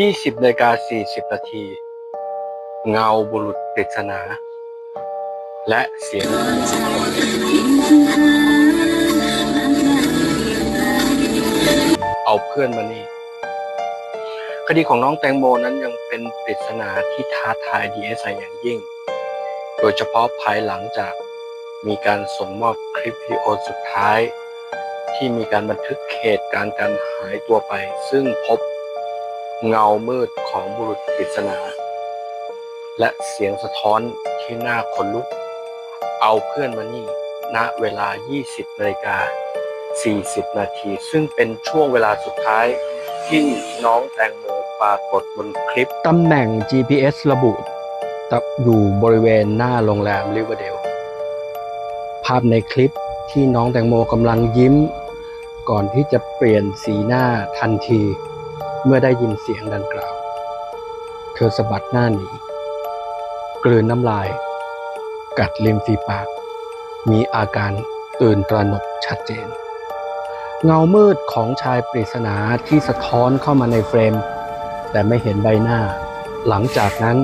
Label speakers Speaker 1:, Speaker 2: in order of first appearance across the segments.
Speaker 1: 20นาฬิกา40นาที เงาบุรุษปริศนา และเสียงเอาเพื่อนมานี่ คดีของน้องแตงโมนั้นยังเป็นปริศนาที่ท้าทาย DSI อย่างยิ่ง โดยเฉพาะภายหลังจากมีการส่งมอบคลิปวิดีโอสุดท้าย ที่มีการบันทึกเหตุการณ์การหายตัวไป ซึ่งพบ เงามืดของบุรุษปริศนา และเสียงสะท้อนที่น่าขนลุก เอาเพื่อนมานี่ณเวลา 20นาฬิกา 40 นาที ซึ่งเป็นช่วงเวลาสุดท้ายที่น้องแตงโมปรากฏบนคลิป ตำแหน่ง GPS ระบุอยู่บริเวณหน้าโรงแรมริเวอร์เดล ภาพในคลิปที่น้องแตงโมกำลังยิ้ม ก่อนที่จะเปลี่ยนสีหน้าทันที เมื่อได้ยินเสียงดังกล่าว เธอสะบัดหน้าหนีกลืนน้ำลาย กัดริมฝีปาก มีอาการตื่นตระหนกชัดเจน เงามืดของชายปริศนาที่สะท้อนเข้ามาในเฟรม แต่ไม่เห็นใบหน้า หลังจากนั้น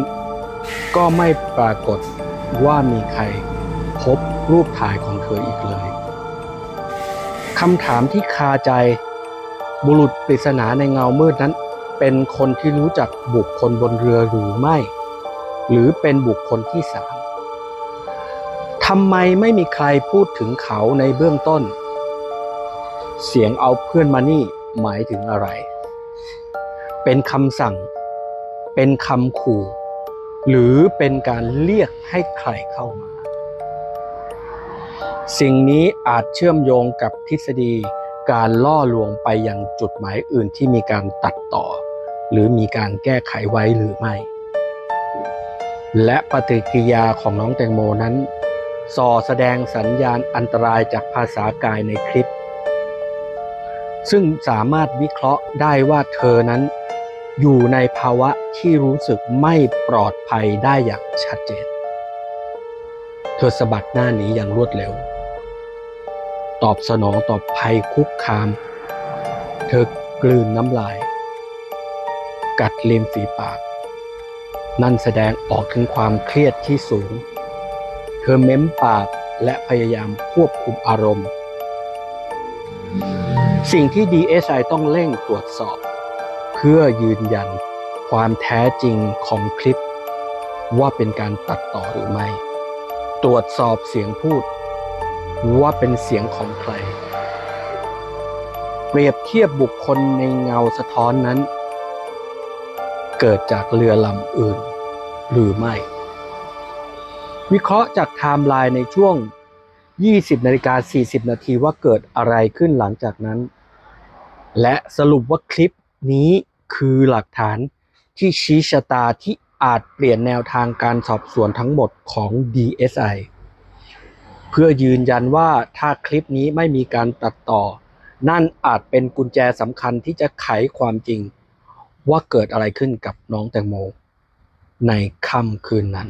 Speaker 1: ก็ไม่ปรากฏว่ามีใครพบรูปถ่ายของเธออีกเลยคำถามที่คาใจ บุรุษปริศนาในเงามืดนั้น เป็นคนที่รู้จักบุคคลบนเรือหรือไม่ หรือเป็นบุคคลที่สามทำไมไม่มีใครพูดถึงเขาในเบื้องต้น เสียงเอาเพื่อนมานี่หมายถึงอะไร เป็นคำสั่ง เป็นคำขู่ หรือเป็นการเรียกให้ใครเข้ามา สิ่งนี้อาจเชื่อมโยงกับทฤษฎี การล่อลวงไปยังจุดหมายอื่นที่มีการตัดต่อ หรือมีการแก้ไขไว้หรือไม่ และปฏิกิริยาของน้องแตงโมนั้นส่อแสดงสัญญาณอันตรายจากภาษากายในคลิป ซึ่งสามารถวิเคราะห์ได้ว่าเธอนั้น อยู่ในภาวะที่รู้สึกไม่ปลอดภัยได้อย่างชัดเจน เธอสะบัดหน้าหนีอย่างรวดเร็ว ตอบสนองต่อภัยคุกคาม เธอกลืนน้ำลาย กัดริมฝีปาก นั่นแสดงออกถึงความเครียดที่สูง เธอเม้มปากและพยายามควบคุมอารมณ์ สิ่งที่ DSI ต้องเร่งตรวจสอบ เพื่อยืนยันความแท้จริงของคลิป ว่าเป็นการตัดต่อหรือไม่ ตรวจสอบเสียงพูด ว่าเป็นเสียงของใคร เปรียบเทียบบุคคลในเงาสะท้อนนั้น เกิดจากเรือลำอื่น หรือไม่ วิเคราะห์จากไทม์ไลน์ในช่วง 20นาฬิกา40 นาทีว่าเกิดอะไรขึ้นหลังจากนั้น และสรุปว่าคลิปนี้คือหลักฐานที่ชี้ชะตาที่อาจเปลี่ยนแนวทางการสอบสวนทั้งหมดของ DSI เพื่อยืนยันว่าถ้าคลิปนี้ไม่มีการตัดต่อ นั่นอาจเป็นกุญแจสำคัญที่จะไขความจริง ว่าเกิดอะไรขึ้นกับน้องแตงโม ในค่ำคืนนั้น